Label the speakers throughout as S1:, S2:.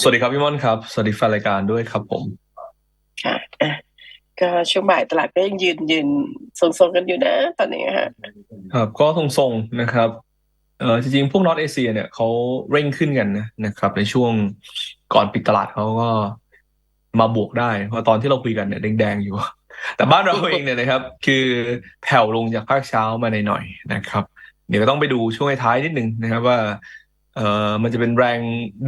S1: สวัสดีครับพี่ม่อนครับ สวัสดีแฟนรายการด้วยครับผม
S2: ค่ะอะก็ช่วงบ่ายตลาดก็ยังยืนยืนทรงๆกันอยู่นะ ตอนนี้ฮะ
S1: ครับ ก็ทรงๆนะครับเออจริงๆ พวกนอตเอเชียเนี่ยเขาเร่งขึ้นกันนะนะครับ ในช่วงก่อนปิดตลาดเขาก็มาบวกได้ เพราะตอนที่เราคุยกันเนี่ยแดงๆอยู่ แต่บ้านเราเองเนี่ยนะครับ คือแผ่วลงจากภาคเช้ามาหน่อยๆนะครับ เดี๋ยวก็ต้องไปดูช่วงท้ายๆนิดนึงนะครับว่า เอ่อมันจะเป็นแรง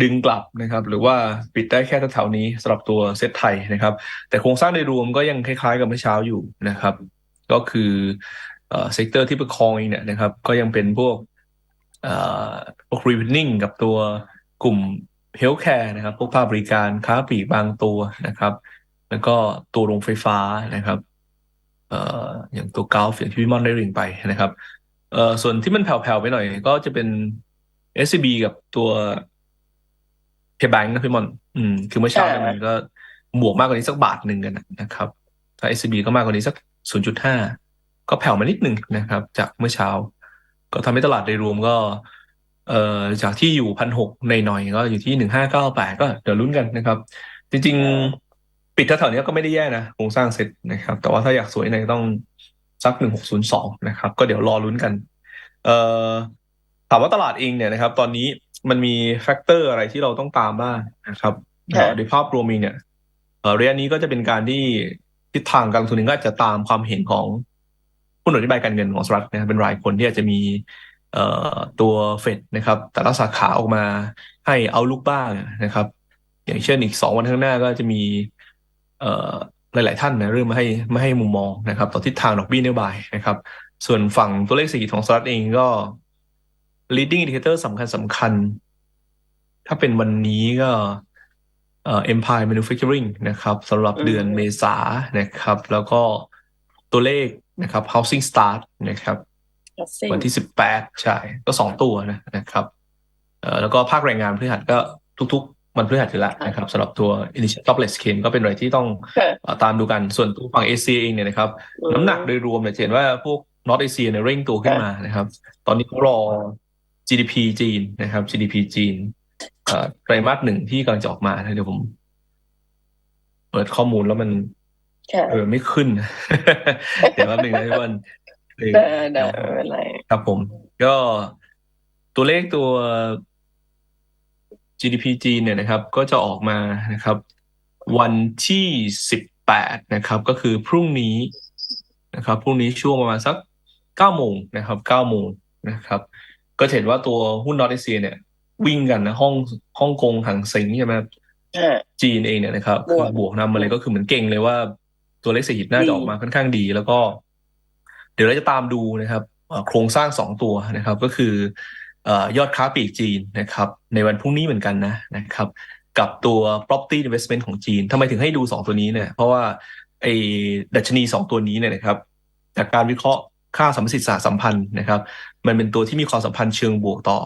S1: ดึงกลับนะครับ หรือว่าปิดได้แค่แถวๆนี้สำหรับตัวเซตไทยนะครับ แต่โครงสร้างโดยรวมก็ยังคล้ายๆกับเมื่อเช้าอยู่นะครับ ก็คือเอ่อเซกเตอร์ที่ประคองเองเนี่ยนะครับ ก็ยังเป็นพวกเอ่อพวกรีวินิ่งกับตัวกลุ่มเฮลท์แคร์นะครับ พวกภาคบริการค้าปลีกบางตัวนะครับ แล้วก็ตัวโรงไฟฟ้านะครับเอ่ออย่างตัวกาฟอย่างที่พี่มอนได้เรียนไปนะครับเอ่อส่วนที่มันแผ่วๆไปหน่อย ก็จะเป็น SCB กับตัวเคแบงนะพี่มอน อืม คือเมื่อเช้าเนี่ยมันก็บวกมากกว่านี้สักบาทหนึ่งกันนะครับ ถ้า SCB ก็มากกว่านี้สัก 0.5 ก็แผ่วมานิดหนึ่งนะครับ จากเมื่อเช้า ก็ทำให้ตลาดโดยรวมก็ เอ่อจากที่อยู่พันหกในหน่อยๆก็อยู่ที่หนึ่งห้าเก้าแปดก็เดี๋ยวลุ้นกันนะครับ จริง ๆ ปิดแถวๆนี้ก็ไม่ได้แย่นะโครงสร้างเสร็จนะครับ แต่ว่าถ้าอยากสวยเนี่ยต้องสักหนึ่งหกศูนย์สองนะครับ ก็เดี๋ยวรอลุ้นกัน เอ่อ ถามว่าตลาดเองเนี่ยนะครับ ตอนนี้มันมีแฟกเตอร์อะไรที่เราต้องตามบ้างนะครับ
S2: ค่ะ
S1: โดยภาพรวมเองเนี่ยเอ่อระยะนี้ก็จะเป็นการที่ทิศทางการลงทุนเองก็อาจจะตามความเห็นของผู้อธิบายการเงินของสหรัฐนะครับเป็นรายคนที่อาจจะมีเอ่อตัวเฟดนะครับ แต่ละสาขาออกมาให้เอาลุกบ้างนะครับ อย่างเช่นอีกสองวันข้างหน้าก็จะมีเอ่อหลาย ๆ ท่านนะเริ่มมาให้มาให้มุมมองนะครับ ต่อทิศทางดอกเบี้ยนโยบายนะครับ ส่วนฝั่งตัวเลขเศรษฐกิจของสหรัฐเองก็ leading indicator สำคัญสำคัญ ถ้าเป็นวันนี้ก็เอ่อ Empire Manufacturing นะครับสำหรับเดือนเมษานะครับ แล้วก็ตัวเลขนะครับ Housing Start นะครับ
S2: ซิ่ง
S1: วันที่สิบแปดใช่ ก็สองตัวนะนะครับเอ่อแล้วก็ภาคแรงงานพฤหัสก็ทุกๆวันพฤหัสอยู่แล้วนะครับสำหรับตัว Initial Jobless Claim ก็เป็นอะไรที่ต้อง
S2: ค่ะ
S1: เอ่อตามดูกันส่วนตัวฝั่งเอเชียเองเนี่ยนะครับ น้ำหนักโดยรวมเนี่ยจะเห็นว่าพวกนอตเอเชียเนี่ยเร่งตัวขึ้นมานะครับ ตอนนี้เขารอ GDP จีนนะครับ GDP จีนเอ่อไตรมาสหนึ่งที่กำลังจะออกมานะเดี๋ยวผม เปิดข้อมูลแล้วมัน
S2: ค่ะ
S1: เออไม่ขึ้น เดี๋ยวแป๊บหนึงนะพี่บอลเออ
S2: ได้ได้ไม่เป็นไร
S1: ครับผม ก็ตัวเลขตัว GDP จีนเนี่ยนะครับ ก็จะออกมานะครับ วันที่สิบแปดนะครับ ก็คือพรุ่งนี้นะครับพรุ่งนี้ช่วงประมาณสักเก้าโมงนะครับเก้าโมงนะครับ ก็จะเห็นว่าตัวหุ้นนอร์ทเอเชียเนี่ย วิ่งกันนะห้องฮ่องกงหังเซ็งใช่ไหมครับ
S2: ค่ะ
S1: จีนเองเนี่ยนะครับ
S2: บวก
S1: คือบวกนำมาเลยก็คือเหมือนเก่งเลยว่าตัวเลขเศรษฐกิจน่า
S2: ดี
S1: จะออกมาค่อนข้างดี แล้วก็ เดี๋ยวเราจะตามดูนะครับเอ่อโครงสร้างสองตัวนะครับ ก็คือเอ่อยอดค้าปลีกจีนนะครับ ในวันพรุ่งนี้เหมือนกันนะนะครับ กับตัว property investment ของจีนทำไมถึงให้ดูสองตัวนี้เนี่ย เพราะว่าไอ้ดัชนีสองตัวนี้เนี่ยนะครับ จากการวิเคราะห์ ค่าสัมประสิทธิ์สหสัมพันธ์นะครับ มันเป็นตัวที่มีความสัมพันธ์เชิงบวกต่อ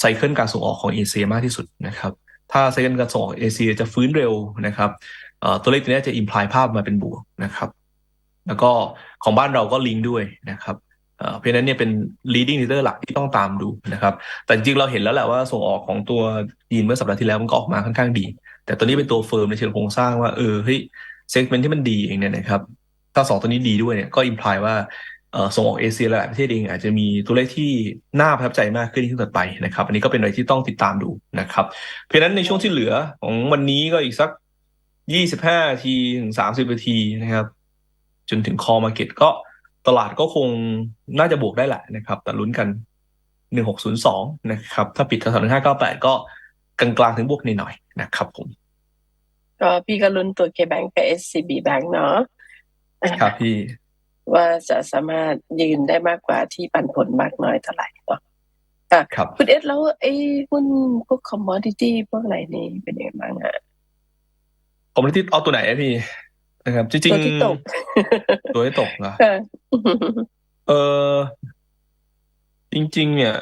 S1: ไซเคิลการส่งออกของเอเชียมากที่สุดนะครับ ถ้าไซเคิลการส่งออกเอเชียจะฟื้นเร็วนะครับตัวเลขตัวนี้จะอิมพลายภาพมาเป็นบวกนะครับ แล้วก็ของบ้านเราก็ลิงก์ด้วยนะครับเพราะฉะนั้นเนี่ยเป็น leading leader หลักที่ต้องตามดูนะครับ แต่จริงเราเห็นแล้วแหละว่าส่งออกของตัวจีนเมื่อสัปดาห์ที่แล้วมันก็ออกมาค่อนข้างดี แต่ตัวนี้เป็นตัวเฟิร์มในเชิงโครงสร้างว่าเออเฮ้ยเซกเมนต์ที่มันดีเองเนี่ยนะครับถ้าสองตัวนี้ดีด้วยเนี่ยก็อิมพลายว่า ส่งออกเอเชียและหลายประเทศเองอาจจะมีตัวเลขที่น่าประทับใจมากขึ้นที่ต่อไปนะครับ อันนี้ก็เป็นอะไรที่ต้องติดตามดูนะครับ เพราะฉะนั้นในช่วงที่เหลือของวันนี้ก็อีกสักยี่สิบห้านาทีถึงสามสิบนาทีนะครับ จนถึงคอมาเก็ตก็ตลาดก็คงน่าจะบวกได้แหละนะครับ แต่ลุ้นกันหนึ่งหกศูนย์สองนะครับ ถ้าปิดแถวๆหนึ่งห้าเก้าแปดก็กลางๆถึงบวกนิดหน่อยๆนะครับผม
S2: ก็พี่ก็ลุ้นตัว K-Bank กับ SCB Bank เนาะ
S1: ครับพี่
S2: ว่าจะสามารถยืนได้มากกว่าที่ปันผลมากน้อยเท่าไหร่เนาะอะ
S1: ครับ
S2: คุณเอสแล้วไอ้หุ้นพวก commodity พวกอะไรนี่เป็นยังไงบ้างฮะ
S1: ผมไม่ได้เอาตัวไหนอะพี่นะครับจริง
S2: ตัวที่ตก
S1: ๆตัวที่ตกเหรอ
S2: ค่ะ
S1: เออจริง ๆ เนี่ย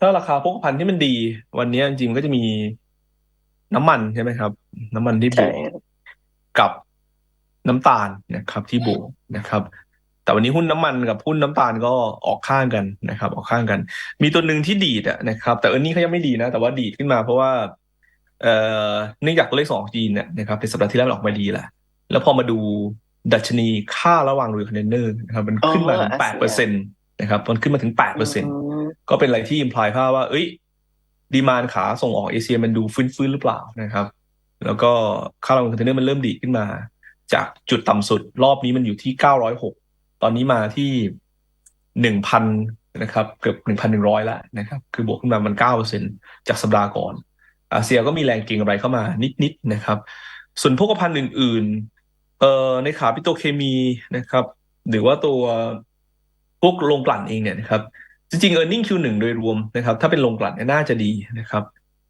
S1: ถ้าราคาพวกพันธุ์ที่มันดี วันนี้จริงๆก็จะมีน้ำมันใช่ไหมครับ น้ำมันที่บ
S2: ใช่
S1: วกกับน้ำตาลนะครับ ที่บวกนะครับ แต่วันนี้หุ้นน้ำมันกับหุ้นน้ำตาลก็ออกข้างกันนะครับ ออกข้างกัน มีตัวหนึ่งที่ดีดอะนะครับ แต่เออร์นี่เขายังไม่ดีนะ แต่ว่าดีดขึ้นมาเพราะว่าเอ่อเนื่องจากตัวเลขส่งออกจีนเนี่ยนะครับในสัปดาห์ที่แล้วมันออกมาดีแหละแล้วพอมาดูดัชนีค่าระหว่างเรือคอนเทนเนอร์นะครับมันขึ้นมาถึง
S2: อ๋อ
S1: แปดเปอร์เซ็นตนะครับมันขึ้นมาถึงแปดเปอร์เซ็น
S2: ม
S1: ก็เป็นอะไรที่อิมพลายภาพว่า เอ้ยดีมานขาส่งออกเอเชียมันดูฟื้นๆหรือเปล่านะครับ แล้วก็ค่าระหว่างคอนเทนเนอร์มันเริ่มดีขึ้นมา จากจุดต่ำสุดรอบนี้มันอยู่ที่เก้าร้อยหก ตอนนี้มาที่หนึ่งพันนะครับ เกือบหนึ่งพันหนึ่งร้อยแล้วนะครับ คือบวกขึ้นมามันเก้าเปอร์เซ็นจากสัปดาห์ก่อน อาเซียก็มีแรงเก็งกำไรเข้ามานิดๆนะครับ ส่วนพวกภัณฑ์อื่นๆเอ่อในขาปิโตเคมีนะครับ หรือว่าตัวพวกโรงกลั่นเองเนี่ยนะครับ จริงๆ e a r n i n g Q1 โดยรวมนะครับ ถ้าเป็นโรงกลั่นเนี่ยน่าจะดีนะครับ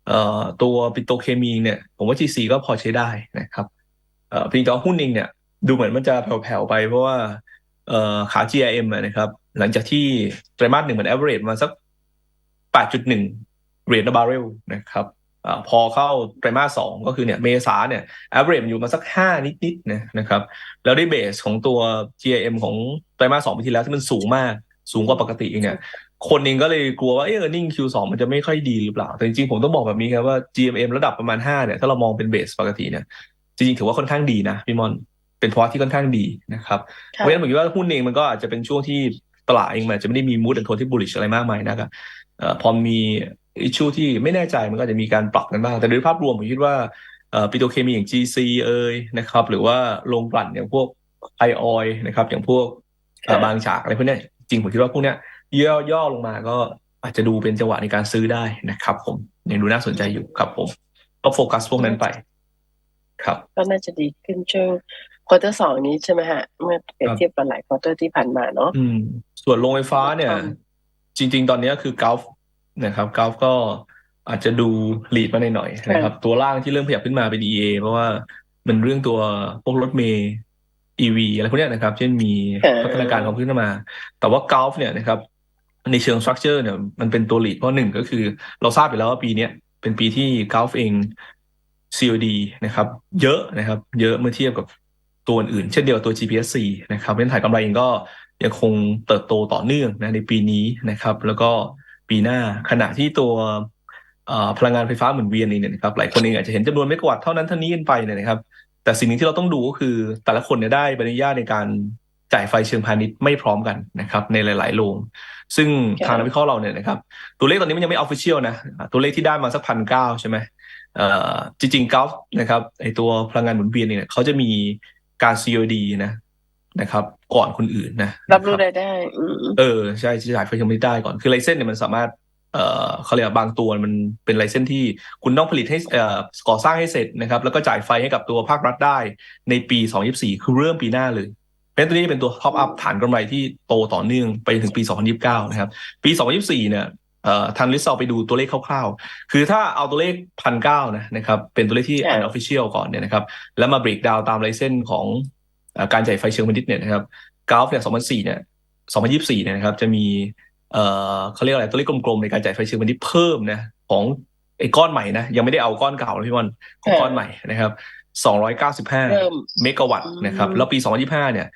S1: เอ่อตัวปิโตเคมีเนี่ย ผมว่า GC ก็พอใช้ได้นะครับเอ่อเพียงแต่ว่าหุ้นเองเนี่ยดูเหมือนมันจะแผ่วๆไปเพราะว่า ขา GRM นะครับ หลังจากที่ไตรมาสหนึ่งมัน average มาสัก 8.1 เหรียญต่อบาร์เรลนะครับอพอเข้าไตรมาสสองก็คือเนี่ยเมษาเนี่ย average อยู่มาสัก 5 นิดๆนะนะครับ แล้วได้เบสของตัว GRM ของไตรมาสสองปีที่แล้วที่มันสูงมากสูงกว่าปกติเนี่ยคนเองก็เลยกลัวว่าเออ earning Q2 มันจะไม่ค่อยดีหรือเปล่า แต่จริงๆ ผมต้องบอกแบบนี้ครับว่า GMM ระดับประมาณ 5 เนี่ย ถ้าเรามองเป็นเบสปกติเนี่ย จริงๆ ถือว่าค่อนข้างดีนะพี่มอน เป็นเพราะที่ค่อนข้างดีนะครับเพ
S2: ค่ะ
S1: ราะฉะนั้นผมคิดว่าหุ้นเองมันก็อาจจะเป็นช่วงที่ตลาดเองมันอาจจะไม่ได้มีมูดแอนโทนที่ bullish อะไรมากมายนะครับเอ่อพอมีอิชชูที่ไม่แน่ใจมันก็อาจจะมีการปรับกันบ้าง แต่โดยภาพรวมผมคิดว่าเอ่อปิโตรเคมีอย่าง GC เอยนะครับหรือว่าโรงกลั่นอย่างพวกไอออยนะครับอย่างพวกเอ่อบางจากอะไรพวกเนี้ยจริงผมคิดว่าพวกเนี้ยย่อย่อลงมาก็อาจจะดูเป็นจังหวะในการซื้อได้นะครับ ผมยังดูน่าสนใจอยู่ครับผม ก็โฟกัสพวกนั้นไป ครับ
S2: ก็น่าจะดีขึ้นช่วง ควอเตอร์สองนี้ใช่ไหมฮะ เมื่อเปรียบเทียบกับหลายควอเตอร์ที่ผ่านมาเนาะ
S1: อืมส่วนโรงไฟฟ้าเนี่ย
S2: ครับ
S1: จริง ๆ ตอนนี้คือกราฟนะครับกราฟก็อาจจะดูหลีดมาหน่อยๆนะครับ ตัวล่างที่เริ่มขยับขึ้นมาเป็น EA เพราะว่ามันเรื่องตัวพวกรถเมย์ EV อะไรพวกเนี้ยนะครับ เช่นมีพัฒนาการของขึ้นมา แต่ว่ากราฟเนี่ยนะครับในเชิงสตรัคเจอร์เนี่ยมันเป็นตัวหลีดเพราะหนึ่งก็คือ เราทราบอยู่แล้วว่าปีเนี้ยเป็นปีที่กราฟเอง COD นะครับ เยอะนะครับ เยอะเมื่อเทียบกับ ตัวอื่นเช่นเดียวกับตัว GPSC นะครับเพราะฉะนั้นถ่ายกำไรเองก็ยังคงเติบโตต่อเนื่องนะในปีนี้นะครับ แล้วก็ปีหน้าขณะที่ตัวพลังงานไฟฟ้าหมุนเวียนเองเนี่ยนะครับหลายคนเองอาจจะเห็นจำนวนเมกะวัตต์เท่านั้นเท่านี้กันไปเนี่ยนะครับ แต่สิ่งหนึ่งที่เราต้องดูก็คือแต่ละคนเนี่ยได้ใบอนุญาตในการจ่ายไฟเชิงพาณิชย์ไม่พร้อมกันนะครับในหลาย ๆ โรงซึ่งทางนักวิเคราะห์เราเนี่ยนะครับตัวเลขตอนนี้มันยังไม่ออฟฟิเชียลนะตัวเลขที่ได้มาสักพันเก้าใช่ไหมจริงๆกราฟนะครับไอตัวพลังงานหมุนเวียนเนี่ยเขาจะมี การ COD นะนะครับ ก่อนคนอื่นนะ
S2: รับรู้
S1: นะค
S2: รายได้อืม
S1: เออใช่ที่จ่ายไฟเชิงพาณิชย์ได้ก่อนคือไลเซนส์เนี่ยมันสามารถเอ่อเขาเรียกว่าบางตัวมันเป็นไลเซนส์ที่คุณต้องผลิตให้เอ่อก่อสร้างให้เสร็จนะครับ แล้วก็จ่ายไฟให้กับตัวภาครัฐได้ในปี 2024 คือเริ่มปีหน้าเลยเพราะฉะนั้นตัวนี้จะเป็นตัวท็อปอัพฐานกำไรที่โตต่อเนื่องไปถึงปี 2029 นะครับ ปี 2024 เนี่ย เอ่อทางลิสต์เอาไปดูตัวเลขคร่าวๆ คือถ้าเอาตัวเลขพันเก้านะนะครับ เป็นตัวเลขที่
S2: ค่ะ
S1: unofficial ก่อนเนี่ยนะครับ แล้วมา break down ตามไลเซนส์ของเอ่อการจ่ายไฟเชิงพาณิชย์เนี่ยนะครับกราฟเนี่ย2004เนี่ย2024เนี่ยนะครับ จะมีเอ่อเขาเรียกอะไรตัวเลขกลมๆในการจ่ายไฟเชิงพาณิชย์เพิ่มนะของไอ้ก้อนใหม่นะ ยังไม่ได้เอาก้อนเก่านะพี่วันของก้อนใหม่นะครับ295
S2: เริ่ม
S1: เมกะวัตต์นะครับ
S2: อืม
S1: แล้วปี2025เนี่ย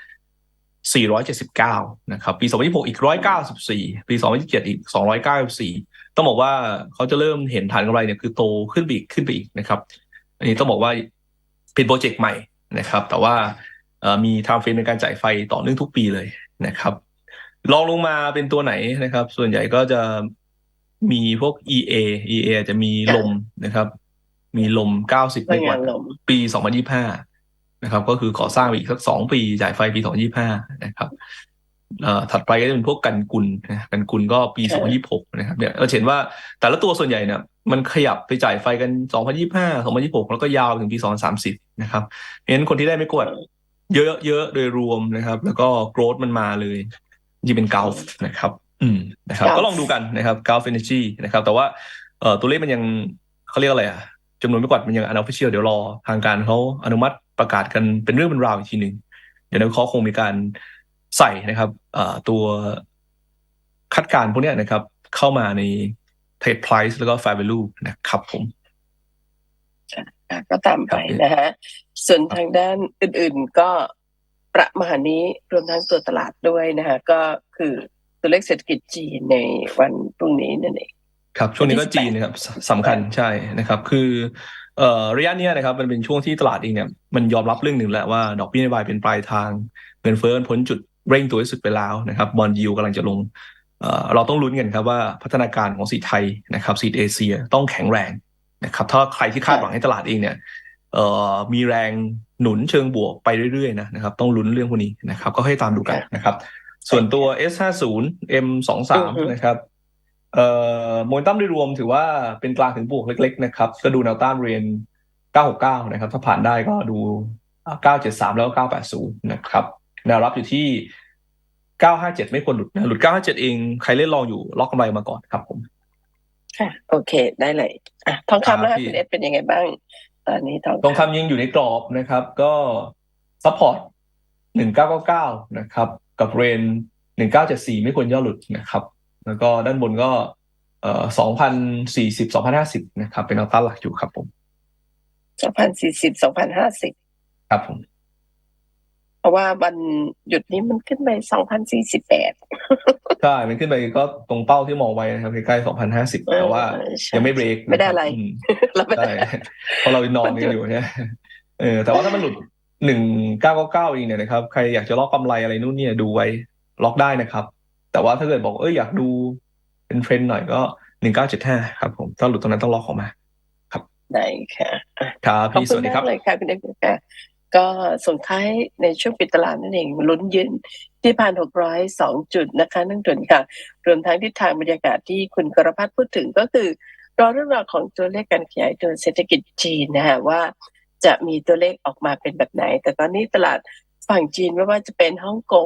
S1: 479 นะครับ ปี 2026 อีก 194 ปี 2027 อีก 294 ต้องบอกว่าเขาจะเริ่มเห็นฐานกำไรเนี่ยคือโตขึ้นไปอีกขึ้นไปอีกนะครับ อันนี้ต้องบอกว่าเป็นโปรเจกต์ใหม่นะครับ แต่ว่าเอ่อมีไทม์เฟรมในการจ่ายไฟต่อเนื่องทุกปีเลยนะครับลองลงมาเป็นตัวไหนนะครับ ส่วนใหญ่ก็จะมีพวก EA EA จะมีลมนะครับ มีลม 90
S2: พลัง
S1: เมกะ
S2: งา
S1: วันตต์
S2: ลม
S1: ปี 2025 นะครับ ก็คือขอสร้างไปอีกสักสองปีจ่ายไฟปี2025นะครับเอ่อถัดไปก็จะเป็นพวกกันกุลนะกันกุลก็ปี
S2: ค่ะ
S1: 2026นะครับเนี่ยเราจะเห็นว่าแต่ละตัวส่วนใหญ่เนี่ยมันขยับไปจ่ายไฟกัน2025 2026แล้วก็ยาวถึงปี2030นะครับเพราะฉะนั้นคนที่ได้ไม่กวดเยอะเยอะโดยรวมนะครับ แล้วก็โกรธมันมาเลยยี่เป็นก l f นะครับ อืมนะครับ
S2: Gulf
S1: ก็ลองดูกันนะครับ Gulf Energy นะครับ แต่ว่าเอ่อตัวเลขมันยังเขาเรียกอะไรอะ จำนวนไม่กวาดมันยัง unofficial เดี๋ยวรอทางการเขาอนุมัติประกาศกันเป็นเรื่องเป็นราวอีกทีหนึ่งเดี๋ยวนักวิเคราะห์คงมีการใส่นะครับเอ่อตัวคัดการณ์พวกเนี้ยนะครับ เข้ามาใน trade price แล้วก็ fair value นะครับผม
S2: อะก็ตามไปนะฮะส่วนทางด้านอื่นๆก็ประมาณนี้รวมทั้งตัวตลาดด้วยนะฮะก็คือตัวเลขเศรษฐกิจจีนในวันพรุ่งนี้นั่นเอง
S1: ครับช่วงนี้ก็
S2: วันที่
S1: จีนนะครับสสำคัญใช่นะครับ คือเอ่อระยะเนี้ยนะครับมันเป็นช่วงที่ตลาดเองเนี่ยมันยอมรับเรื่องหนึ่งแล้วว่าดอกเบี้ยนโยบายเป็นปลายทางเงินเฟ้อพ้นจุดเร่งตัวที่สุดไปแล้วนะครับบอลยูกำลังจะลงเอ่อเราต้องลุ้นกันครับว่าพัฒนาการของสีไทยนะครับสีเอเชียต้องแข็งแรงนะครับถ้าใครที่คาดหวังให้ตลาดเองเนี่ยเอ่อมีแรงหนุนเชิงบวกไปเรื่อยๆนะนะครับ ต้องลุ้นเรื่องพวกนี้นะครับ ก็ให้ตามดูกันนะครับ ส่วนตัว S50 M23 นะครับ เอ่อโมเมนตัมโดยรวมถือว่าเป็นกลางถึงบวกเล็ก ๆ นะครับ ก็ดูแนวต้านเรียน 969 นะครับ ถ้าผ่านได้ก็ดูอ่า973 แล้วก็980 นะครับ แนวรับอยู่ที่ 957 ไม่ควรหลุดนะหลุด 957 เอง ใครเล่นรองอยู่ล็อกกำไรมาก่อนครับผม
S2: ค่ะ โอเคได้เลยอะทองคำแล้ว
S1: ครับ
S2: ค่ะ
S1: พี่
S2: คุณเอสเป็นยังไงบ้าง ตอนนี้ทอง
S1: ทองคำยังอยู่ในกรอบนะครับ ก็ซัพพอร์ต 1999 นะครับ กับเรน1974 ไม่ควรย่อหลุดนะครับ แล้วก็ด้านบนก็เอ่อ2,040 2,050นะครับ เป็นแนวต้านหลักอยู่ครับผม
S2: สองพันสี่สิบสองพันห้าสิบ
S1: ครับผม
S2: เพราะว่าวันหยุดนี้มันขึ้นไปสองพันสี่สิบแปด
S1: ใช่ มันขึ้นไปก็ตรงเป้าที่มองไว้นะครับใกล้ๆ2,050แต่ว่ายังไม่เบรกนคบ
S2: ไม่ได้อะไร
S1: อืม
S2: เราไม่
S1: ใช่
S2: ได้
S1: เพราะเรานอนกันอยู่เนี่ยเออแต่ว่าถ้ามันหลุดหนึ่งเก้าเก้าเก้าเองเนี่ยนะครับ ใครอยากจะล็อกกำไรอะไรนู่นเนี่ยดูไว้ล็อกได้นะครับ แต่ว่าถ้าเกิดบอกเอออยากดูเป็นเทรนด์หน่อยก็หนึ่งเก้าเจ็ดห้าครับ ผมถ้าหลุดตรงนั้นต้องล็อกออกมา
S2: ได้ค่ะอะ
S1: ครับ
S2: ขอบ
S1: พี่ส
S2: คุณ
S1: วัสดี
S2: มา
S1: ครั
S2: ก
S1: บ
S2: เลยค่ะคุณเอกค่ะก็ส่งท้ายในช่วงปิดตลาดนั่นเองลุ้นยืนที่พันหกร้อยสองจุดนะคะนั่งจุดค่ะ รวมทั้งทิศทางบรรยากาศที่คุณกรพัฒน์พูดถึงก็คือรอเรื่องราวของตัวเลขการขยายตัวเศรษฐกิจจีนนะฮะว่า จะมีตัวเลขออกมาเป็นแบบไหน แต่ตอนนี้ตลาดฝั่งจีนไม่ว่าจะเป็นฮ่องกง